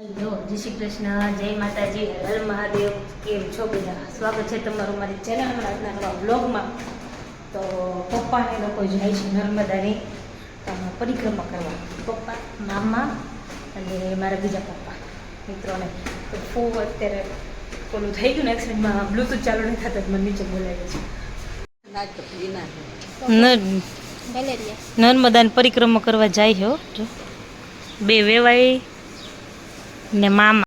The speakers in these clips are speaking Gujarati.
હેલો જય શ્રી કૃષ્ણ જય માતાજી હર મહાદેવ કેમ છો બધા? સ્વાગત છે તમારું મારી ચેનલમાં આજના નવા બ્લોગમાં તો પપ્પાને લોકો જાય છે નર્મદાની પરિક્રમા કરવા. પપ્પા મામા અને મારા બીજા પપ્પા મિત્રોને. તો ફૂ અત્યારે પેલું થઈ ગયું ને એક્સિડન્ટમાં બ્લૂટૂથ ચાલુ નહીં થતા મને નીચે બોલાવી છે. નર્મદાની પરિક્રમા કરવા જાય છે હો જો. બે વેવાઈ ને મામા.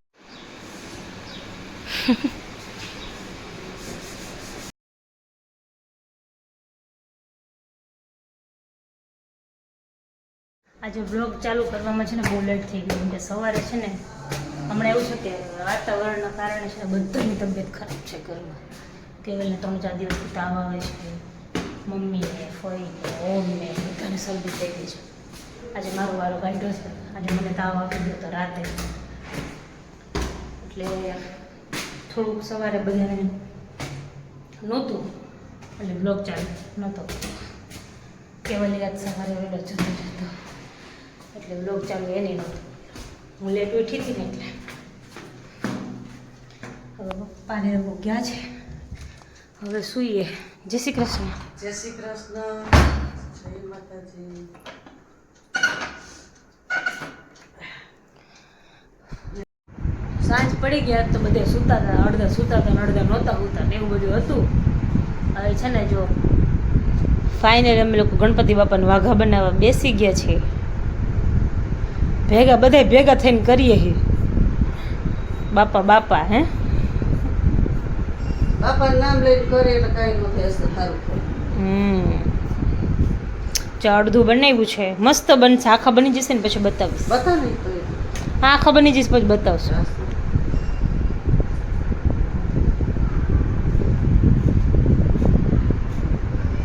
આજે બ્લોગ ચાલુ કરવામાં છે ને બહુ લેટ થઈ ગયું. કે સવારે છે ને હમણાં એવું છે કે વાતાવરણના કારણે છે ને બધાની તબિયત ખરાબ છે ઘરમાં. કેવલને ત્રણ ચાર દિવસથી તાવ આવે છે. મમ્મીને ફઈને ઓમને બધાને શરદી થઈ ગઈ છે. આજે મારો વારો કાઢ્યો છે. આજે મને તાવ આવી ગયો તો રાતે. એટલે થોડુંક સવારે બધાને નહોતું, એટલે બ્લોગ ચાલુ નહોતો. કેવલી રાત સવારે વહેલો જતો જતો એટલે બ્લોગ ચાલુ એને નહોતું. હું લેટ ઉઠી હતી ને એટલે. હવે પપ્પાને લોકો ગયા છે. હવે સૂઈએ. જય શ્રી કૃષ્ણ. જય શ્રી કૃષ્ણ. જય માતાજી. સાંજ પડી ગયા તો બધે સૂતા હતા અડધા સૂતા હતા અડધા નહોતા સૂતા ને એવું બધું હતું. હવે છે ને જો ફાઇનલ અમે લોકો ગણપતિ બાપાને વાઘા બનાવવા બેસી ગયા છે ભેગા બધાય ભેગા થઈને કરીએ હી બાપા બાપા હે? બાપાનું નામ લઈને કરે એટલે કાંઈ ન થાય સારું હમ. જો અડધું બનાવ્યું છે. મસ્ત બનશે. આખા બની જશે ને પછી બતાવીશ. બતા નહીં તો એ. હા આખા બની જશે પછી બતાવશું.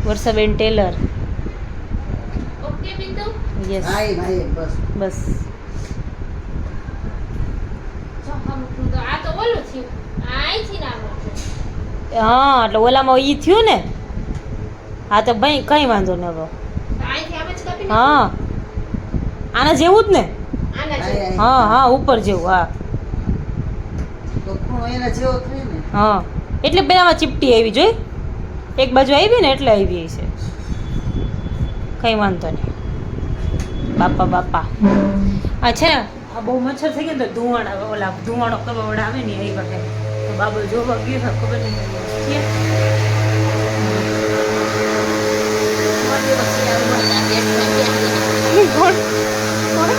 વર્ષાબેન ટેલર. ઓકે બિંદુ યસ બસ. હા એટલે ઓલામાં ઈ થયું ને? હા તો ભાઈ કંઈ વાંધો ન હવે હા. આના જેવું જ ને? આના હા, હા. ઉપર જેવું હા. એના જેવો થાય હા. એટલે પેલામાં ચીપટી આવી જોઈ? એક બાજુ આવી ને એટલે આવી છે કંઈ વાંધો નહીં. બાપા બાપા. આ છે ને, આ બહુ મચ્છર થઈ ગયો ને તો ધુવાણા ઓલા ધુવાણો કરવા આવે ને એ વખતે. તો બાબો જોવા ગયો તો ખબર નહીં. ક્યાં? કોણ? કોણ?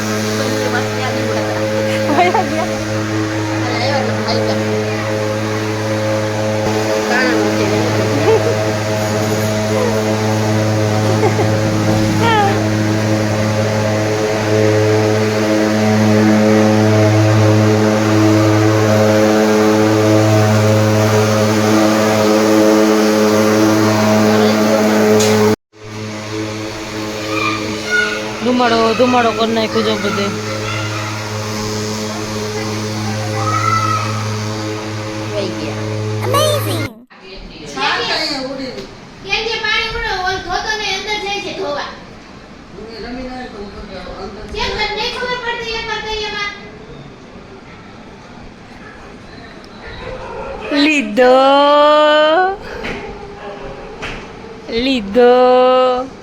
વયા ગયા. ધુમાડો ધુમાડો કરી નાખ્યો છે બધે. લીધો. કાંઈ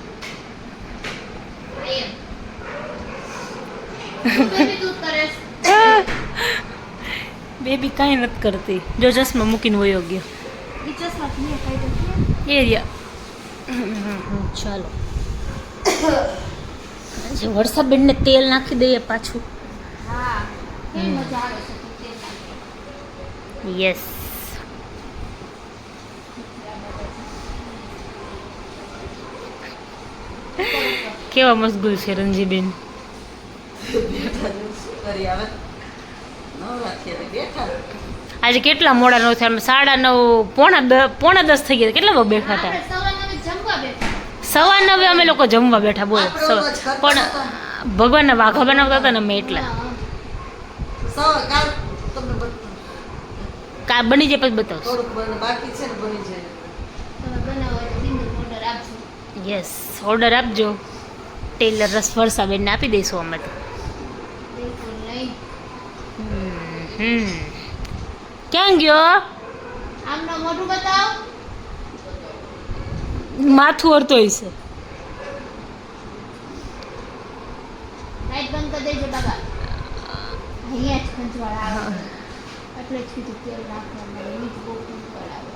બેબી કાંઈ નથી કરતી. જો ચશ્મા મૂકીને વયો ગયો. એરિયા ચાલો. આજે વરસાદબેનને તેલ નાખી દઈએ પાછું. યસ કેવા મશગુલ છે રંજીબેન. આજે કેટલા મોડા નો થયા? અમે સાડા નવ પોણા દ- પોણા દસ થઈ ગયા. કેટલા બેઠા હતા? સવા નવે અમે લોકો જમવા બેઠા બોલો. પણ. ભગવાનના વાઘા બનાવતા હતા ને અમે એટલા. કા બની જાય પછી બતાવશું. બાકી છે ને બની જાય. તમે બનાવો એટલે બિંદુ ઓર્ડર આપજો. યસ ઓર્ડર આપજો. ટેલર રસ વર્ષાબેનને આપી દઈશું અમે તો. બિલકુલ નહીં. ક્યાં ગયો? આમનો મોઢું બતાવ. માથું અડતો હશે લાઈટ બંધ કરી દેજો બાબા. અહીંયા જ ખંજવાળ આવે. એટલે જ કીધું તેલ નાખવાનું એની જ બહુ ખંજવાળ આવે.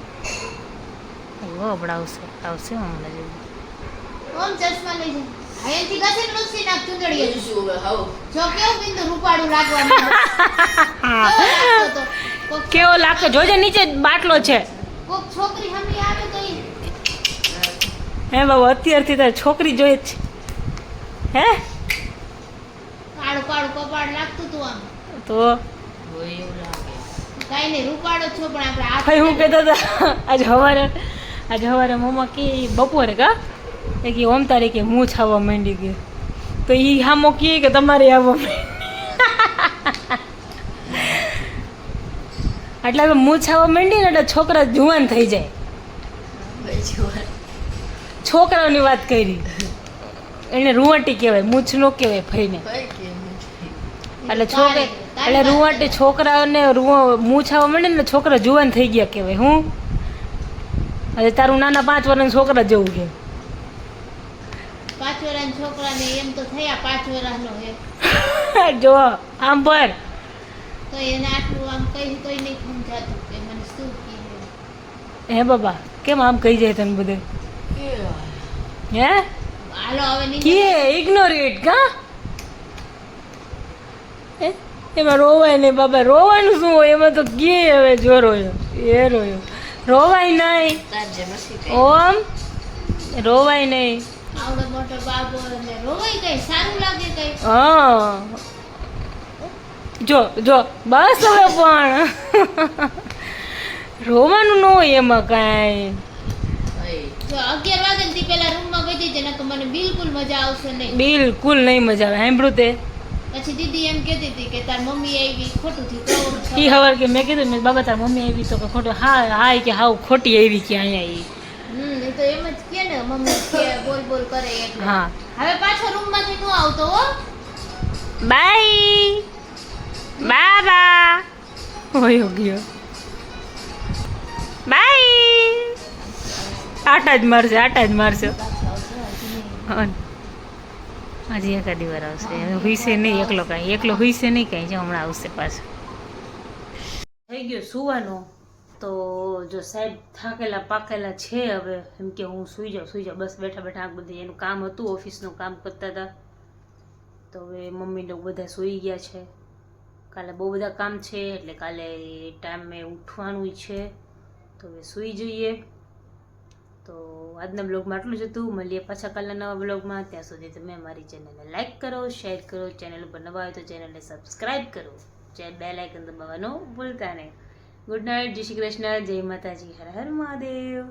એવો આવશે આવશે હમણાં જેવું. ઓમ ચશ્મા લઈ જા અહીંયાથી ઘસે ને નાખ ચૂંદડીએ શું હવે? હાવ જો કેવું બિંદુ રૂપાળું લાગવા કેવો લાગતો જોજે નીચે બાટલો છે. કોક છોકરી હમણી આવે તો હે બાબુ અત્યારથી તારે છોકરી જોઈએ જ છે. હે? કાળું કાળું કપાળ લાગતું તું આમ. તો? હોય એવું લાગે. કાંઈ નહીં રૂપાળો જ છો પણ આપણે હું કહેતો હતા આજે સવારે આજે સવારે મમ્મા કે બપોરે કા? એ કે, ઓમ તારે કે હું છાવવા માંડી ગઈ તો એ હામો કહે કે તમારે આવવા એટલે હવે હું છાવવા માંડી ને એટલે છોકરા જુવાન થઈ જાય. છોકરાઓની વાત કરી. એને રૂવાટી કહેવાય, મૂછ નો કહેવાય ભાઈને એટલે છોકરા એટલે રૂવાટી છોકરાઓને મૂછ આવવા માંડે ને છોકરા જુવાન થઈ ગયા કહેવાય. હું? હવે તારું નાના પાંચ વર્ષના છોકરા જેવું છે. પાંચ વર્ષના છોકરાને એમ તો થયા પાંચ વર્ષનો હે. જો આમ પર તો એને આટલું આમ કહી તોય નહીં સમજાતું કે મને શું કહે હે બાબા કેમ આમ કહી જાય તને બધે? હે? હાલો હવે કે નીચે ઇગ્નોર ઇટ કા હે? એમાં રોવાય નહીં બાબા રોવાનું શું હોય? એમાં તો કે હવે જો રોયો એ રોયો. રોવાય નહીં. કઈ ઓમ. રોવાય નહીં. આવડો મોટો બાબો અને રોવાય કઈ સારું લાગે કઈ? હા. જો જો બસ હવે પણ. રોવાનું ન હોય એમાં કાંઈ. અગિયાર વાગે થી પેલા રૂમમાં વધી જાય નકર મને બિલકુલ મજા આવશે નહીં. બિલકુલ નહીં મજા આવે. સાંભળ્યું તે. પછી દીદી એમ કહેતી હતી કે તાર મમ્મી આવી ખોટું થયું ઈ કે મેં કીધું મેં બાબા તાર મમ્મી આવી તો કે ખોટું. હા હા કે હાવ ખોટી આવી કે અહીંયા ઈ. હમ એ તો એમ જ કે ને મમ્મી કે બોલ બોલ કરે એટલે. હા. હવે પાછો રૂમમાંથી નો આવતો હો. બાય. બાબા. હોયો ગયો. બાય. આટા જ મારશે આટા જ મારશે. હજી એકાદી વાર આવશે. હુઈશે નહીં એકલો કાંઈ. એકલો હુઈશે નહીં કાંઈ જો હમણાં આવશે પાછું. થઈ ગયો સુવાનો. તો જો સાહેબ થાકેલા, પાકેલા છે હવે. એમ કે હું સુઈ જાઉં સુઈ જાઉં. બસ બેઠા બેઠા આ બધી એનું કામ હતું, ઓફિસનું કામ કરતા હતા. તો હવે મમ્મી લોકો બધા સૂઈ ગયા છે. કાલે બહુ બધા કામ છે, એટલે કાલે ટાઈમે ઉઠવાનું છે. તો હવે સૂઈ જઈએ. તો આજના બ્લોગમાં આટલું જ હતું. મળીએ પાછા કાલના નવા બ્લોગમાં. ત્યાં સુધી તમે મારી ચેનલને લાઇક કરો શેર કરો. ચેનલ ઉપર નવા હોય તો ચેનલને સબસ્ક્રાઈબ કરો. જે બે લાઇકન દબાવવાનું ભૂલતા નહીં. ગુડ નાઇટ જય શ્રી કૃષ્ણ જય માતાજી હર હર મહાદેવ.